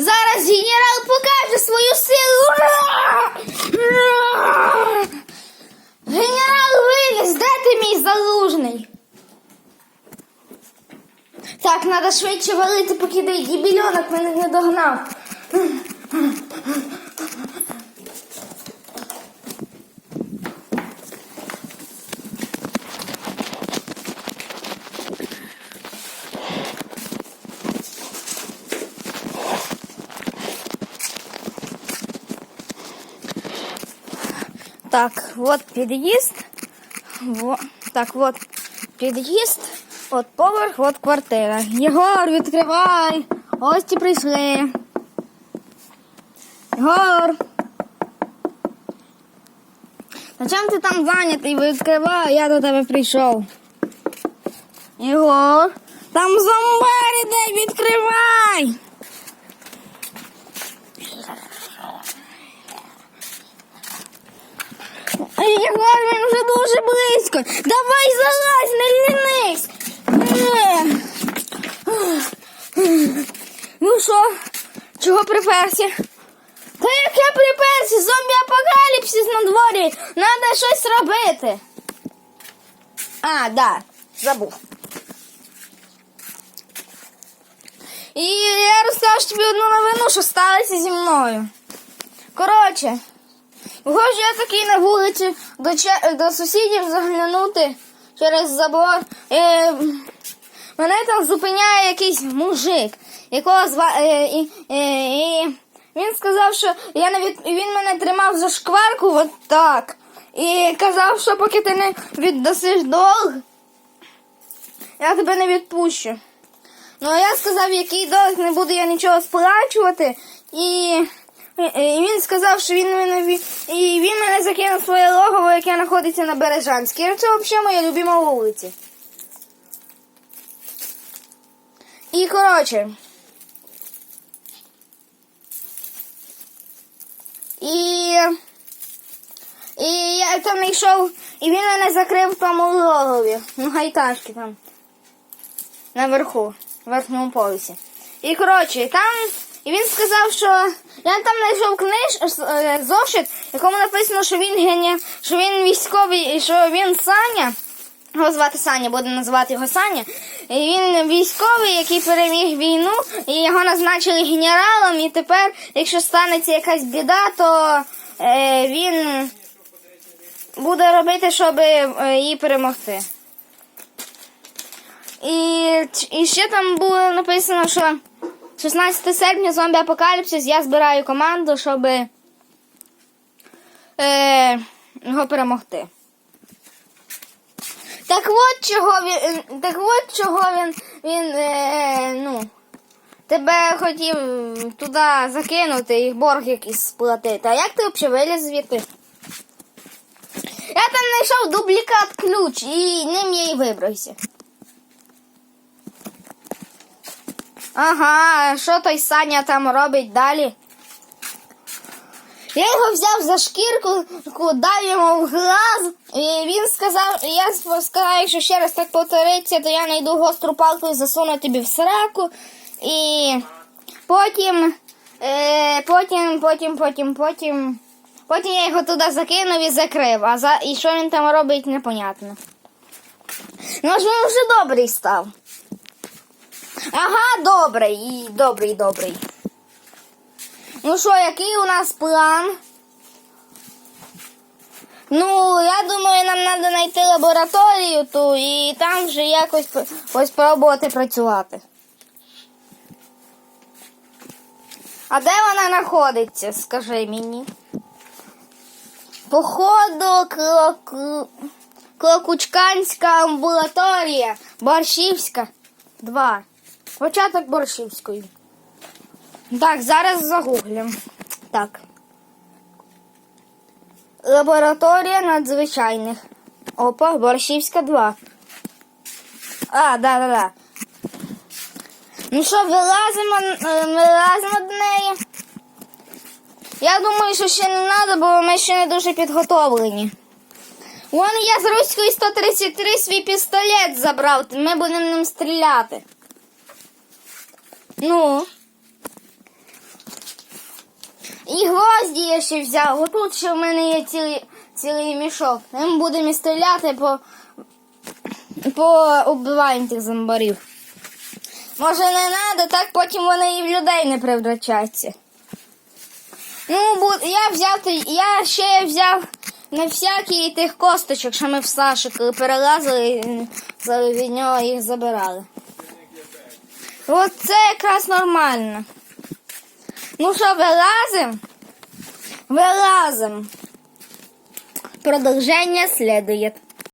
Зараз генерал покаже свою силу. Генерал виліз, де ти мій залужний? Так, треба швидше валити, поки той дібільонок мене не догнав. Так, вот під'їзд. Так, вот під'їзд, от поверх, от квартира. Єгор, відкривай. Гості прийшли. Єгор. На чим ти там зайнятий? Відкривай, я до тебе прийшов. Єгор. Там зомбар іде, відкривай. Єгор, він вже дуже близько. Давай залазь, не лінись. Е. Ну що, чого приперся? Та як я приперся, зомбі апокаліпсис на дворі. Треба щось робити. А, да, забув. І я розкажу тобі одну новину, що сталося зі мною. Коротше, Ось я такий на вулиці до, до сусідів заглянути через забор. Е, мене там зупиняє якийсь мужик, якого зва... Е, е, і він сказав, що я не від... він мене тримав за шкварку от так. І казав, що поки ти не віддасиш долг, я тебе не відпущу. Ну, а я сказав, який долг, не буду я нічого сплачувати. І, і він сказав, що він мене і він мене закинув своє логово, яке знаходиться на Бережанській. Це взагалі моя любима вулиця. І коротше. І, і я там знайшов, і він мене закрив в тому логові. Ну, гайташки там наверху, в верхньому поясі. І коротше, там і він сказав, що я там знайшов книж е, зошит, в якому написано, що він гені, що він військовий, і що він Саня. Його звати Саня, буде називати його Саня. І він військовий, який переміг війну, і його назначили генералом. І тепер, якщо станеться якась біда, то е, він буде робити, щоб е, її перемогти. І, і ще там було написано, що 16 серпня зомбі апокаліпсис, я збираю команду, щоб е, його перемогти. Так от чого він. Так от чого він. він е, ну, тебе хотів туди закинути і борг якийсь сплатити. А як ти взагалі виліз звідти? Я там знайшов дублікат ключ і ним я й вибрався. Ага, що той Саня там робить далі? Я його взяв за шкірку, дав йому в глаз, і він сказав, я сказав, якщо ще раз так повториться, то я знайду гостру палку і засуну тобі в сраку. І потім, е, потім, потім, потім, потім. Потім я його туди закинув і закрив. А за і що він там робить, непонятно. Ну ж він вже добрий став. Ага, добрий, добрий, добрий. Ну що, який у нас план? Ну, я думаю, нам треба знайти лабораторію ту і там вже якось ось спробувати працювати. А де вона знаходиться, скажи мені? Походу, Клок... Клокучканська амбулаторія, Борщівська, 2. Початок Борщівської. Так, зараз загуглим. Так. Лабораторія надзвичайних. Опа, Борщівська 2. А, да, да, да. Ну що, вилазимо, вилазимо до неї. Я думаю, що ще не треба, бо ми ще не дуже підготовлені. Вон я з Руської 133 свій пістолет забрав, ми будемо ним стріляти. Ну. І гвозді я ще взяв. Отут ще в мене є цілий, цілий мішок. Ним будемо стріляти по, по убиванню тих зомбарів. Може не треба, так потім вони і в людей не превращаться. Ну, я взяв, я ще взяв на всякий тих косточок, що ми в Саші, коли перелазили, від нього їх забирали. От це якраз нормально. Ну що, вилазимо? Вилазим. Продовження слідує.